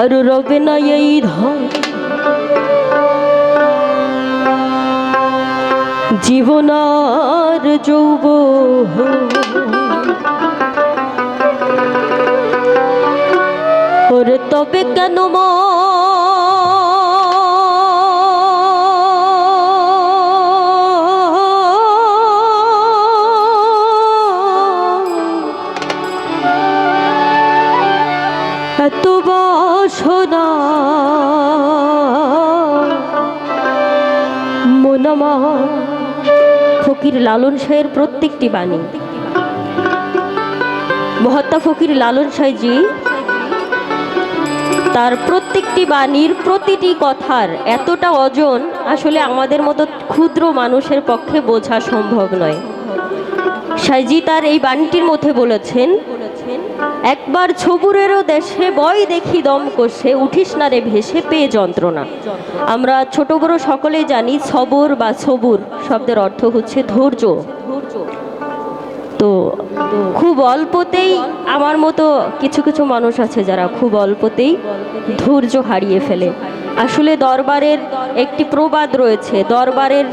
কারও রবে এই ধন জীবনার যৌব ওরে তবে কেন মন এত বাসনা মোনামা ফকির লালন শাহের প্রত্যেকটি বাণী। মহাত্মা ফকির লালন সাইজি তার প্রত্যেকটি বাণীর প্রতিটি কথার এতটা ওজন আসলে আমাদের মতো ক্ষুদ্র মানুষের পক্ষে বোঝা সম্ভব নয়। সাইজি তার এই বাণীটির মধ্যে বলেছেন একবার ছবুরেরও দেশে বয় দেখি দম কষে, উঠিস না রে ভেসে পেয়ে যন্ত্রণা। আমরা ছোট বড় সকলেই জানি, সবর বা সবুর শব্দের অর্থ হচ্ছে ধৈর্য। তো খুব অল্পতেই আমার মতো কিছু কিছু মানুষ আছে যারা খুব অল্পতেই ধৈর্য হারিয়ে ফেলে। আসলে দরবারের একটি প্রবাদ রয়েছে, দরবারের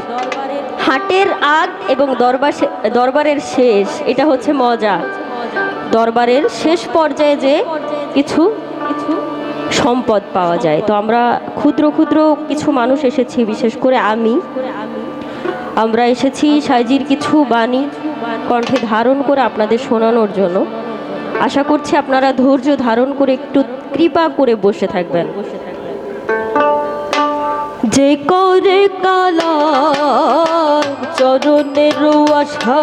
হাটের আগ এবং দরবার দরবারের শেষ, এটা হচ্ছে মজা। দরবারের শেষ পর্যায়ে যে কিছু সম্পদ পাওয়া যায়। তো আমরা ক্ষুদ্র ক্ষুদ্র কিছু মানুষ এসেছি, বিশেষ করে আমি। আমরা এসেছি সাইজির কিছু বাণী কণ্ঠে ধারণ করে আপনাদের শোনানোর জন্য। আশা করছি আপনারা ধৈর্য ধারণ করে একটু কৃপা করে বসে থাকবেন। যে করে কালা চরণের আশা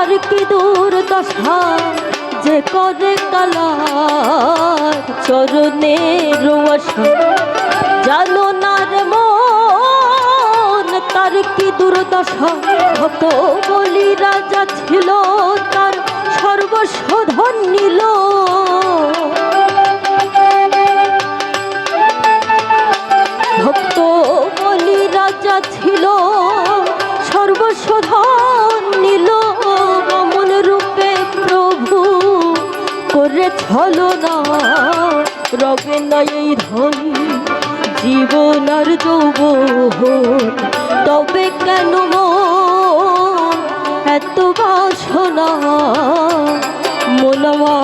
তার কি দুর্দশা? যে করে কালা চরণের জানো না রে মন, তার কি দুর্দশা? ভক্ত বলি রাজা ছিল তার সর্বস্ব ধন নিল। ভক্ত বলি রাজা ছিল সর্বস্ব করে না রবে না এই ধন জীবন আর যৌব তবে কেন এত বাসনা? মনমা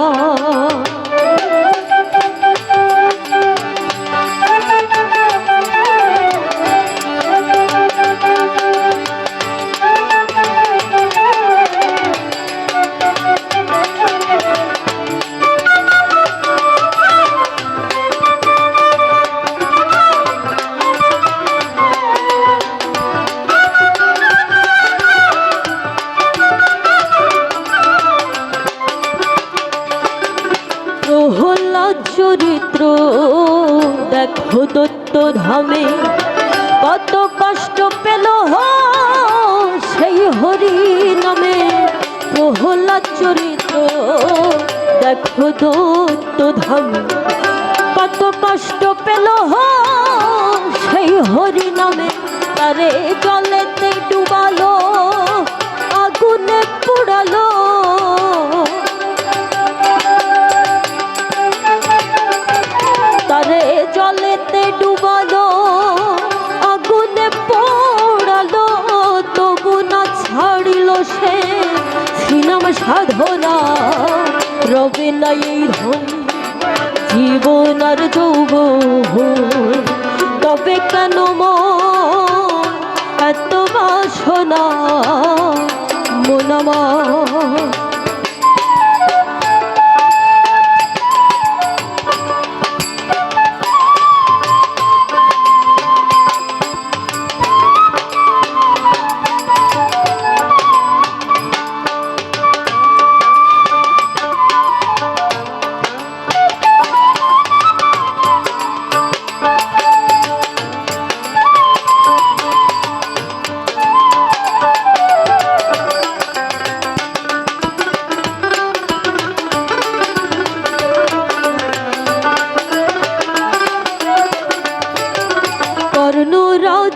চরিত্র দেখো দত্ত ধামে, কত কষ্ট পেল সেই হরি নামে প্রহ্লাদ চরিত্র, দেখো দত্ত ধামে, কত কষ্ট পেল সেই হরি নামে তারে জলেতে ডুবালো, আগুনে পুড়ালো সাধনা রবে নাই জীবন আর যৌব তবে কেন এত বাসনা মনামা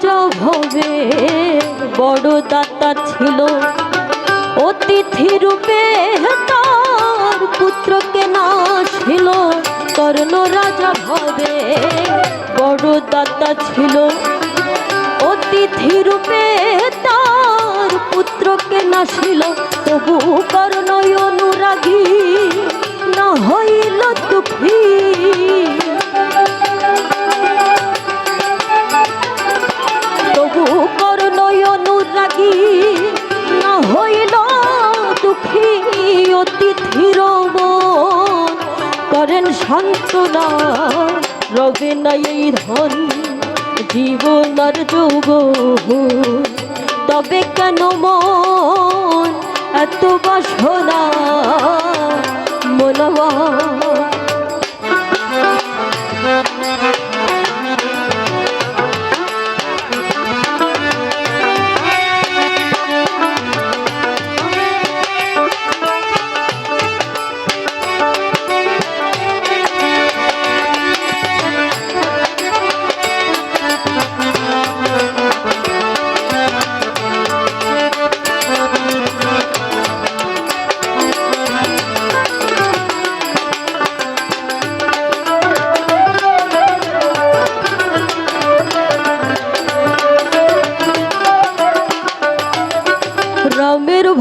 ভবে বড় দাতা ছিল। অতিথি রূপে তার পুত্রকে না ছিল কর্ণ রাজা ভবে। বড় দাতা ছিল। অতিথি রূপে তার পুত্রকে নাসিল তবু কর্ণয় অনুরাগী। সান্ত্বনা রবে না এই ধন জীবন আর যৌব তবে কেন মন এত বাসনা মনবা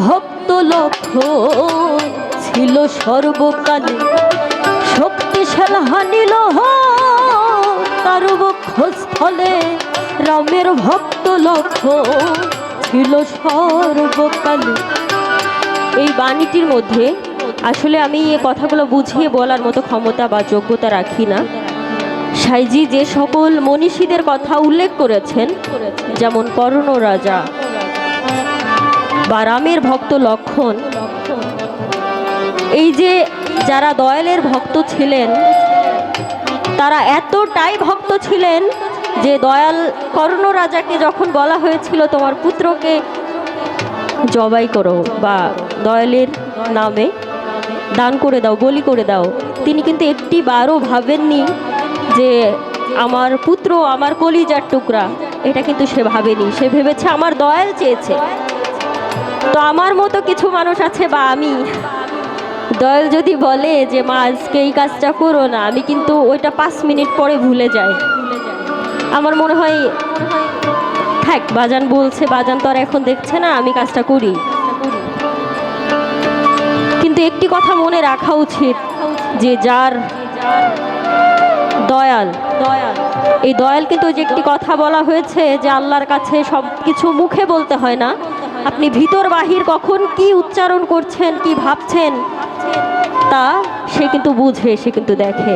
ভক্ত লক্ষ্য ছিল সর্বকালে। শক্তিশাল হানিল তার বক্ষস্থলে রামের ভক্ত লক্ষ্য ছিল সর্বকালে। এই বাণীটির মধ্যে আসলে আমি এই কথাগুলো বুঝিয়ে বলার মতো ক্ষমতা বা যোগ্যতা রাখি না। সাইজি যে সকল মনীষীদের কথা উল্লেখ করেছেন, যেমন কর্ণ রাজা বা রামের ভক্ত লক্ষণ, এই যে যারা দয়ালের ভক্ত ছিলেন, তারা এতটাই ভক্ত ছিলেন যে দয়াল কর্ণ রাজাকে যখন বলা হয়েছিল তোমার পুত্রকে জবাই করো বা দয়ালের নামে দান করে দাও, বলি করে দাও, তিনি কিন্তু একটি বারও ভাবেননি যে আমার পুত্র, আমার কলিজার টুকরা, এটা কিন্তু সে ভাবেনি। সে ভেবেছে আমার দয়াল চেয়েছে। তো আমার মতো কিছু মানুষ আছে বা আমি? দয়াল যদি বলে যে, মা, আজকে এই কাজটা করো না, আমি কিন্তু ওইটা পাঁচ মিনিট পরে ভুলে যাই। আমার মনে হয়, থাক, বাজান বলছে, বাজান তো আর এখন দেখছে না, আমি কাজটা করি। কিন্তু একটি কথা মনে রাখা উচিত যে, যার দয়াল দয়াল এই দয়াল কিন্তু যে একটি কথা বলা হয়েছে যে, আল্লাহর কাছে সব কিছু মুখে বলতে হয় না আপনি ভিতর বাহির কখন কি উচ্চারণ করছেন, কি ভাবছেন, তা সে কিন্তু বুঝে, সে কিন্তু দেখে।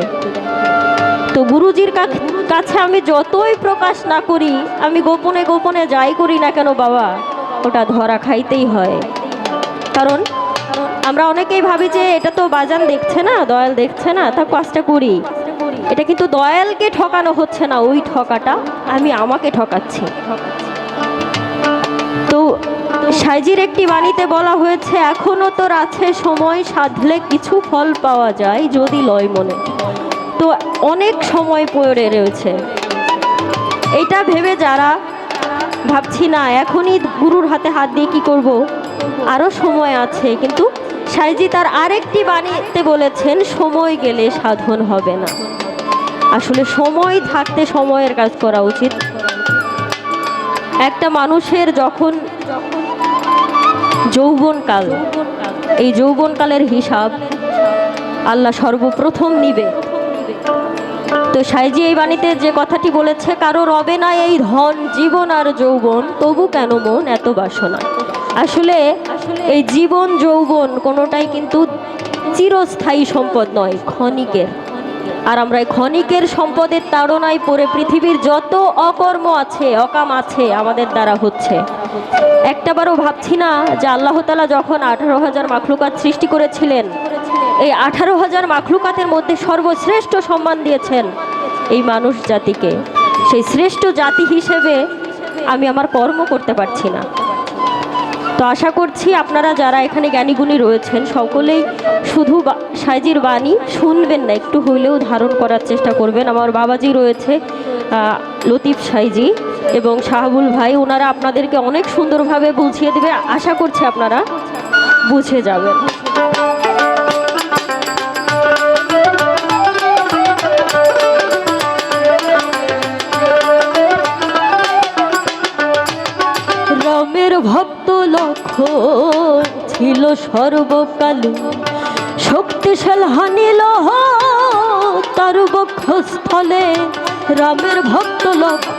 তো গুরুজির কাছে আমি যতই প্রকাশ না করি, আমি গোপনে গোপনে যাই করি না কেন বাবা? ওটা ধরা খাইতেই হয়। কারণ আমরা অনেকেই ভাবি যে এটা তো বাজান দেখছে না, দয়াল দেখছে না, তা কাজটা করি। এটা কিন্তু দয়ালকে ঠকানো হচ্ছে না, ওই ঠকাটা আমি আমাকে ঠকাচ্ছি। তো সাইজির একটি বাণীতে বলা হয়েছে, এখনও তোর আছে সময়, সাধলে কিছু ফল পাওয়া যায় যদি লয় মনে। তো অনেক সময় পড়ে রয়েছে। এটা ভেবে যারা ভাবছি, না, এখনই গুরুর হাতে হাত দিয়ে কি করব? আরও সময় আছে, কিন্তু সাইজি তার আরেকটি বাণীতে বলেছেন, সময় গেলে সাধন হবে না। আসলে সময় থাকতে সময়ের কাজ করা উচিত। একটা মানুষের যখন যৌবনকাল। এই যৌবনকালের হিসাব আল্লাহ সর্বপ্রথম নিবে। তো সাইজি, এই বাণীতে যে কথাটি বলেছে, কারও রবে না এই ধন, জীবন আর যৌবন, তবু কেন মন এত বাসনা? আসলে এই জীবন, যৌবন কোনোটাই কিন্তু চিরস্থায়ী সম্পদ নয়, ক্ষণিকের। আর আমরা ক্ষণিকের সম্পদের তাড়নায় পড়ে পৃথিবীর যত অকর্ম আছে, অকাম আছে, আমাদের দ্বারা হচ্ছে। একটাবারও ভাবছি না যে আল্লাহ তালা যখন আঠারো হাজার মাখলুকাত সৃষ্টি করেছিলেন, এই আঠারো হাজার মাখলুকাতের মধ্যে সর্বশ্রেষ্ঠ সম্মান দিয়েছেন এই মানুষ জাতিকে। সেই শ্রেষ্ঠ জাতি হিসেবে আমি আমার কর্ম করতে পারছি না। তো আশা করছি আপনারা যারা এখানে জ্ঞানীগুণী রয়েছেন, সকলেই শুধু সাইজির বাণী শুনবেন না, একটু হইলেও ধারণ করার চেষ্টা করবেন। আমার বাবাজি রয়েছে লতিফ সাইজি। এবং শাহাবুল ভাই, ওনারা আপনাদেরকে অনেক সুন্দরভাবে বুঝিয়ে দেবে। আশা করছি আপনারা বুঝে যাবেন। রামের ভক্ত লক্ষণ ছিল সর্বকালে। শক্তিশাল হানিল তার বক্ষস্থলে রামের ভক্ত লক্ষ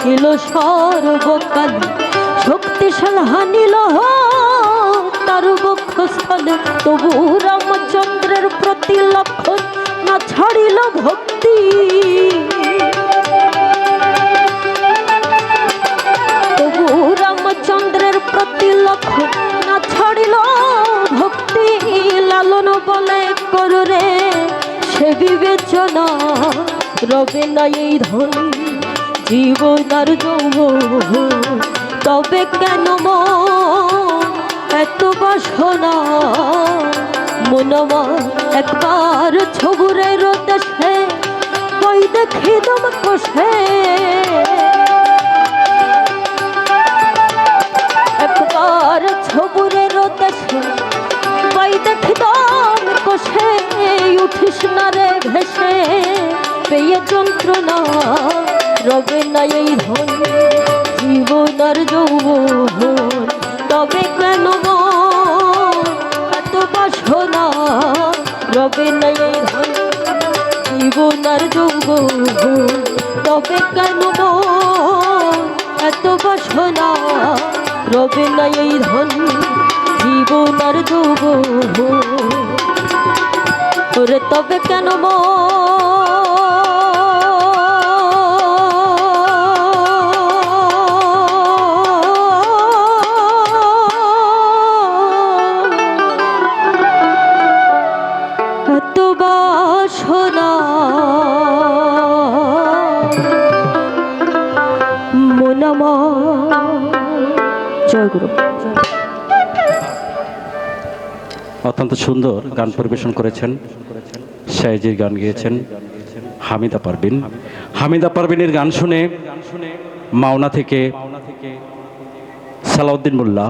ছিল সর্বকালে শক্তিশাল হানিল তার বক্ষস্থলে তবু রামচন্দ্রের প্রতি লক্ষণ না ছাড়িল ভক্তি। তবু রামচন্দ্রের প্রতি লক্ষ্য না ছাড়িল ভক্তি। লালন বলে কররে সে বিবেচনা। রবে না এই ধন, জীবন আর তবে কেন এত বাসনা? মনমা একবার ছবুরের দেশে বই দেখি দম কষে। একবার ছবুরের দেশে বাই দেখিদাম কষে যন্ত্রণা, রবে না এই ধন, জীবন আর যৌবন। তবে কেন এত বাসনা, রবে না এই ধন, জীবন আর যৌবন। তবে কেন এত বাসনা, রবে না এই ধন, জীবন আর যৌবন। তবে কেন মন? অত্যন্ত সুন্দর গান পরিবেশন করেছেন। সাইজির গান গিয়েছেন হামিদা পারবিন হামিদা পারবিনের গান শুনে মাওনা থেকে সালাউদ্দিন মোল্লা